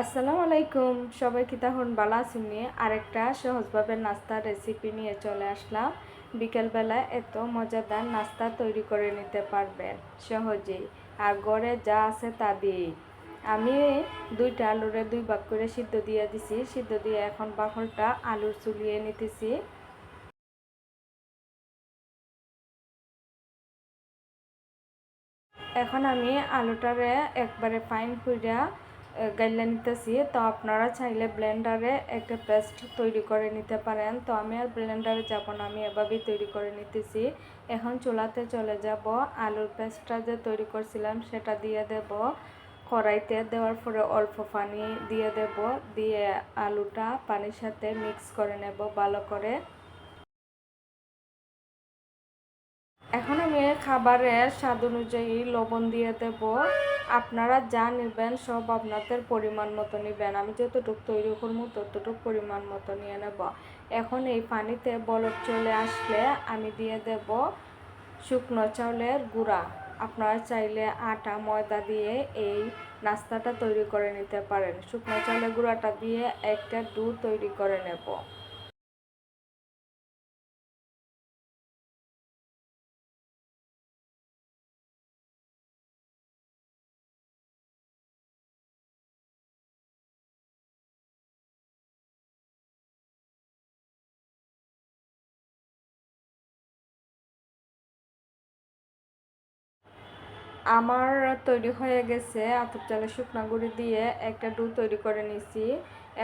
আসসালামু আলাইকুম। সবাই কি তখন ভালো আছেন নিয়ে আরেকটা সহজভাবে নাস্তার রেসিপি নিয়ে চলে আসলাম। বিকেলবেলায় এত মজাদার নাস্তা তৈরি করে নিতে পারবেন সহজেই। আর গড়ে যা আছে তা দিয়েই। আমি দুইটা আলুরে দুই ভাগ করে সিদ্ধ দিয়ে দিছি। সিদ্ধ দিয়ে এখন বাকলটা আলুর চুলিয়ে নিতেছি। এখন আমি আলুটারে একবারে ফাইন কইরা গাইলা নিতেছি তো আপনারা চাইলে ব্লেন্ডারে একটা পেস্ট তৈরি করে নিতে পারেন। তো আমি আর ব্লেন্ডারে যাব না, আমি এভাবেই তৈরি করে নিতেছি। এখন চুলাতে চলে যাব, আলুর পেস্টটা যে তৈরি করছিলাম সেটা দিয়ে দেব। কড়াইতে দেওয়ার পরে অল্প পানি দিয়ে দেব, দিয়ে আলুটা পানির সাথে মিক্স করে নেব ভালো করে। এখন আমি খাবারের স্বাদ অনুযায়ী লবণ দিয়ে দেব। আপনারা যা নেবেন সব আপনাদের পরিমাণ মতো নেবেন। আমি যতটুকু তৈরি করব ততটুকু পরিমাণ মতো নিয়ে নেব। এখন এই পানিতে বলক চলে আসলে আমি দিয়ে দেব শুকনো চাউলের গুঁড়া। আপনারা চাইলে আটা, ময়দা দিয়ে এই নাস্তাটা তৈরি করে নিতে পারেন। শুকনো চাউলের গুঁড়াটা দিয়ে একটা ডু তৈরি করে নেব। আমার তৈরি হয়ে গেছে আতপ চালের শুকনা গুঁড়ি দিয়ে একটা ডু তৈরি করে নিছি।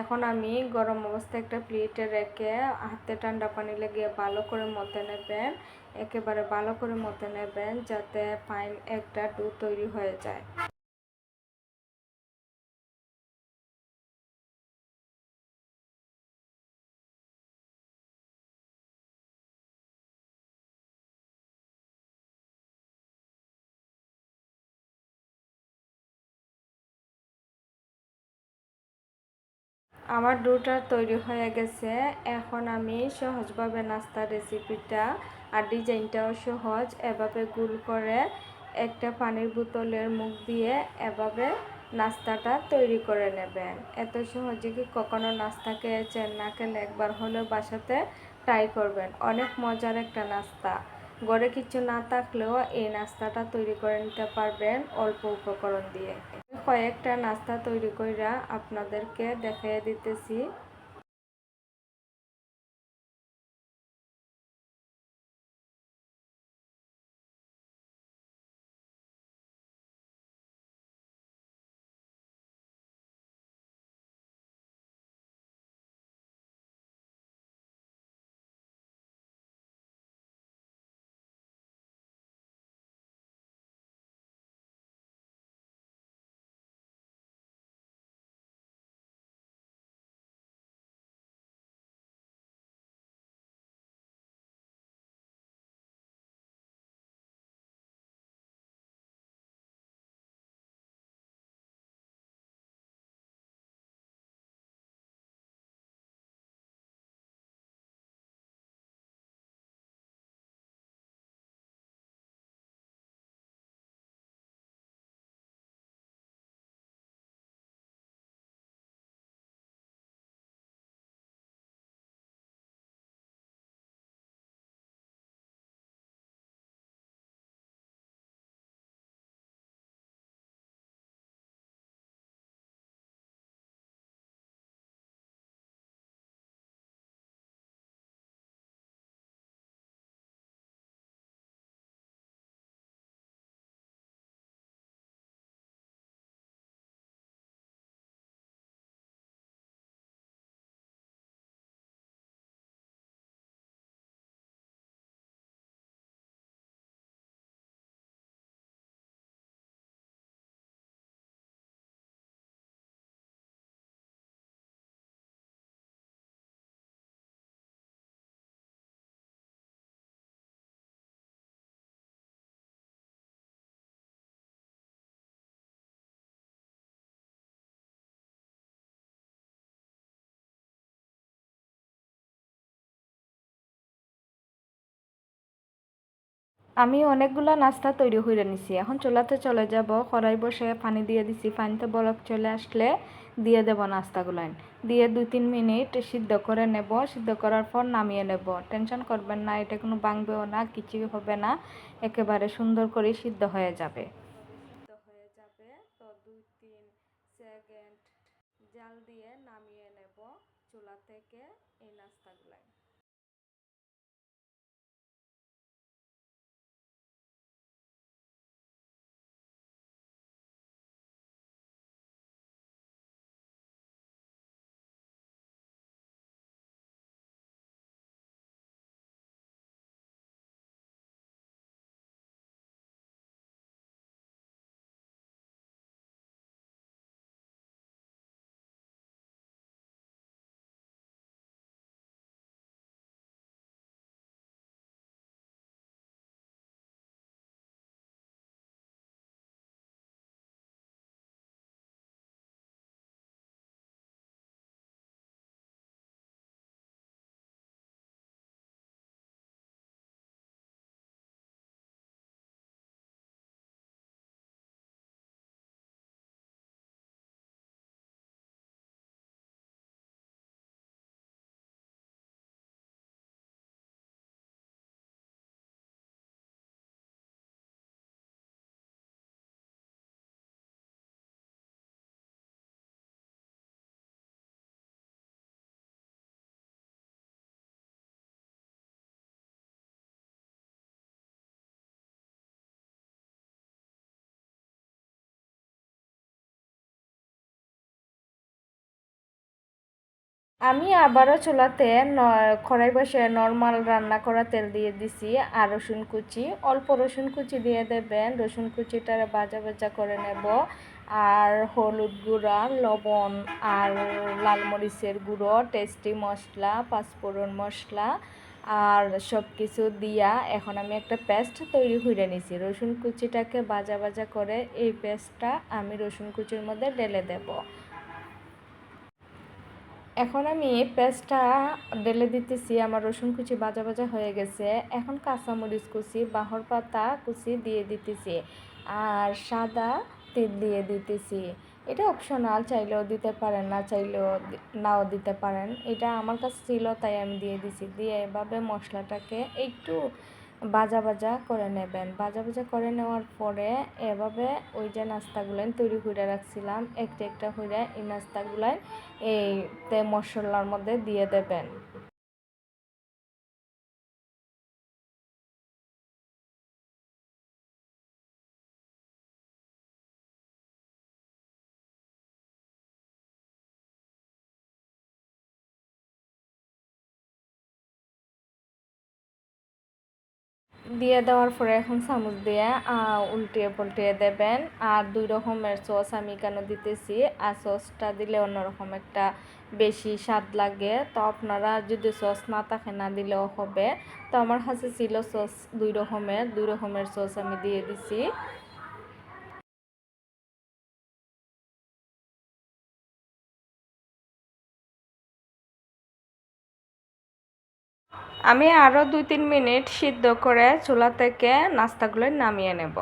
এখন আমি গরম অবস্থায় একটা প্লেটে রেখে হাতে ঠান্ডা পানি লাগিয়ে ভালো করে মতে নেবেন, একেবারে ভালো করে মতে নেবেন যাতে ফাইন একটা ডু তৈরি হয়ে যায়। আমার ডোটা তৈরি হয়ে গেছে। এখন আমি সহজভাবে নাস্তার রেসিপিটা আর ডিজাইনটাও সহজ এভাবে গুল করে একটা পানির বোতলের মুখ দিয়ে এভাবে নাস্তাটা তৈরি করে নেবেন। এত সহজে কি কখনো নাস্তা খেয়েছেন না খেলে একবার হলেও বাসাতে ট্রাই করবেন। অনেক মজার একটা নাস্তা। ঘরে কিছু না থাকলেও এই নাস্তাটা তৈরি করে নিতে পারবেন অল্প উপকরণ দিয়ে। কয়েকটা নাস্তা তৈরি করে আপনাদেরকে দেখাইয়া দিতেছি। আমি অনেকগুলো নাস্তা তৈরি করে নিছি। এখন চুলাতে চলে যাব, কড়াই বসে পানি দিয়ে দিছি। পানিতে বরফ চলে আসলে দিয়ে দেব নাস্তাগুলো। দিয়ে দুই তিন মিনিট সিদ্ধ করে নেব। সিদ্ধ করার পর নামিয়ে নেব। টেনশন করবেন না, এটা কোনো ভাঙবেও না, কিছুই হবে না। একেবারে সুন্দর করে সিদ্ধ হয়ে যাবে। হয়ে যাবে জাল দিয়ে নামিয়ে নেব চুলা থেকে এই নাস্তাগুলো আমি আবারও চুলাতে কড়াই বসে নর্মাল রান্না করা তেল দিয়ে দিছি আর রসুন কুচি। অল্প রসুন কুচি দিয়ে দেবেন। রসুন কুচিটা ভাজা ভাজা করে নেব। আর হলুদ গুঁড়া, লবণ আর লাল মরিচের গুঁড়ো টেস্টি মশলা, পাঁচফোড়ন মশলা আর সব কিছু দিয়া এখন আমি একটা পেস্ট তৈরি করে নিছি। রসুন কুচিটাকে ভাজা ভাজা করে এই পেস্টটা আমি রসুন কুচির মধ্যে ঢেলে দেবো। এখন আমি পেস্টটা ঢেলে দিতেছি, আমার রসুন কুচি বাজা বাজা হয়ে গেছে। এখন কাঁচামরিচ কুচি, বাহর পাতা কুচি দিয়ে দিতেছি আর সাদা তেল দিয়ে দিতেছি। এটা অপশনাল চাইলেও দিতে পারেন, না চাইলেও নাও দিতে পারেন। এটা আমার কাছে ছিল, তাই আমি দিয়ে দিছি। দিয়ে এভাবে মশলাটাকে একটু বাজা বাজা করে নেবেন। বাজা বাজা করে নেওয়ার পরে এভাবে ওই যে নাস্তাগুলো তৈরি করে রাখছিলাম, একটা একটা করে এই নাস্তাগুলো এই তে মশলার মধ্যে দিয়ে দেবেন। দিয়ে দেওয়ার পরে এখন চামচ দিয়ে উল্টিয়ে পাল্টিয়ে দেবেন। আর দুই রকমের সস আমি কেন দিতেছি? আর সসটা দিলে অন্যরকম একটা বেশি স্বাদ লাগে। তো আপনারা যদি সস না থাকে, না দিলেও হবে। তো আমার কাছে ছিল সস দুই রকমের। দুই রকমের সস আমি দিয়ে দিছি। আমি আরও দুই তিন মিনিট সিদ্ধ করে চুলা থেকে নাস্তাগুলো নামিয়ে নেব।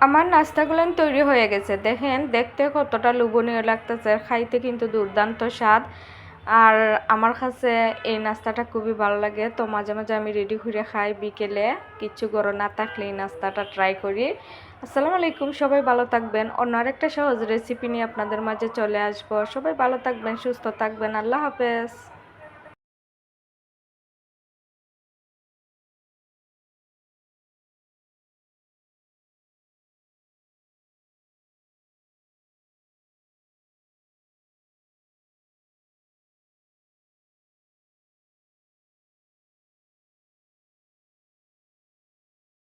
আমার নাস্তাগুলো তৈরি হয়ে গেছে। দেখেন, দেখতে কতটা লোভনীয় লাগতেছে। খাইতে কিন্তু দুর্দান্ত স্বাদ। আর আমার কাছে এই নাস্তাটা খুবই ভালো লাগে। তো মাঝে মাঝে আমি রেডি করে খাই। বিকেলে কিছু গরম না থাকলে এই নাস্তাটা ট্রাই করি। আসসালামু আলাইকুম। সবাই ভালো থাকবেন। অন্য আরেকটা সহজ রেসিপি নিয়ে আপনাদের মাঝে চলে আসব। সবাই ভালো থাকবেন, সুস্থ থাকবেন। আল্লাহ হাফেজ।